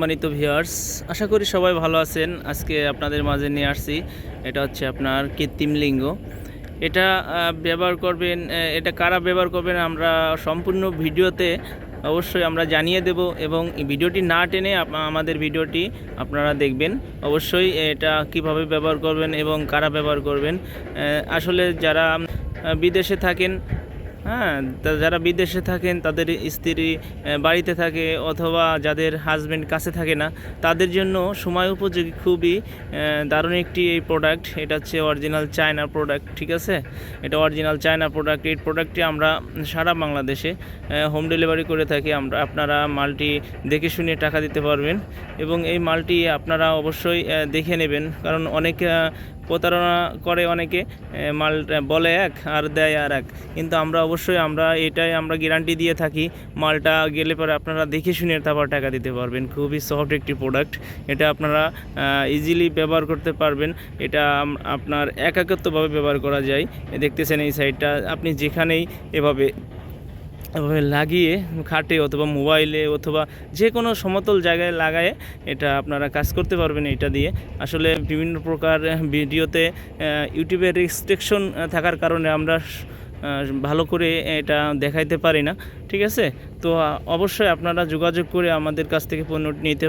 সম্মানিত ভিউয়ার্স আশা করি সবাই ভালো আছেন। আজকে আপনাদের মাঝে নিয়ে আসছি, এটা হচ্ছে আপনার কৃত্রিম লিঙ্গ। এটা ব্যবহার করবেন এটা কারা ব্যবহার করবেন আমরা সম্পূর্ণ ভিডিওতে অবশ্যই আমরা জানিয়ে দেব এবং ভিডিওটি না টেনে আমাদের ভিডিওটি আপনারা দেখবেন। অবশ্যই এটা কীভাবে ব্যবহার করবেন এবং কারা ব্যবহার করবেন। আসলে যারা বিদেশে থাকেন হ্যাঁ যারা বিদেশে থাকেন, তাদের স্ত্রী বাড়িতে থাকে অথবা যাদের হাজব্যান্ড কাছে থাকে না, তাদের জন্য সময় উপযোগী খুবই দারুণ একটি এই প্রোডাক্ট এটা হচ্ছে অরিজিনাল চায়না প্রোডাক্ট ঠিক আছে? এটা অরিজিনাল চায়না প্রোডাক্ট এই প্রোডাক্টটি আমরা সারা বাংলাদেশে হোম ডেলিভারি করে থাকি। আমরা, আপনারা মালটি দেখে শুনে টাকা দিতে পারবেন এবং এই মালটি আপনারা অবশ্যই দেখে নেবেন। কারণ অনেক প্রতারণা করে অনেকে মাল বলে এক আর দেয় আর এক। কিন্তু আমরা অবশ্যই আমরা এটাই আমরা গ্যারান্টি দিয়ে থাকি, মালটা গেলে পরে আপনারা দেখে শুনে তারপর টাকা দিতে পারবেন। খুবই সফট একটি প্রোডাক্ট এটা আপনারা ইজিলি ব্যবহার করতে পারবেন। এটা আপনার একাকত্বভাবে ব্যবহার করা যায়। দেখতেছেন এই সাইডটা আপনি যেখানেই এভাবে লাগিয়ে খাটে অথবা মোবাইলে অথবা যে কোনো সমতল জায়গায় লাগায় এটা আপনারা কাজ করতে পারবেন এটা দিয়ে। আসলে বিভিন্ন প্রকার ভিডিওতে ইউটিউবে ইউটিউবের রেস্ট্রিকশন থাকার কারণে আমরা ভালো করে এটা দেখাইতে পারি না। ঠিক আছে? তো অবশ্যই আপনারা যোগাযোগ করে আমাদের কাছ থেকে পণ্য নিতে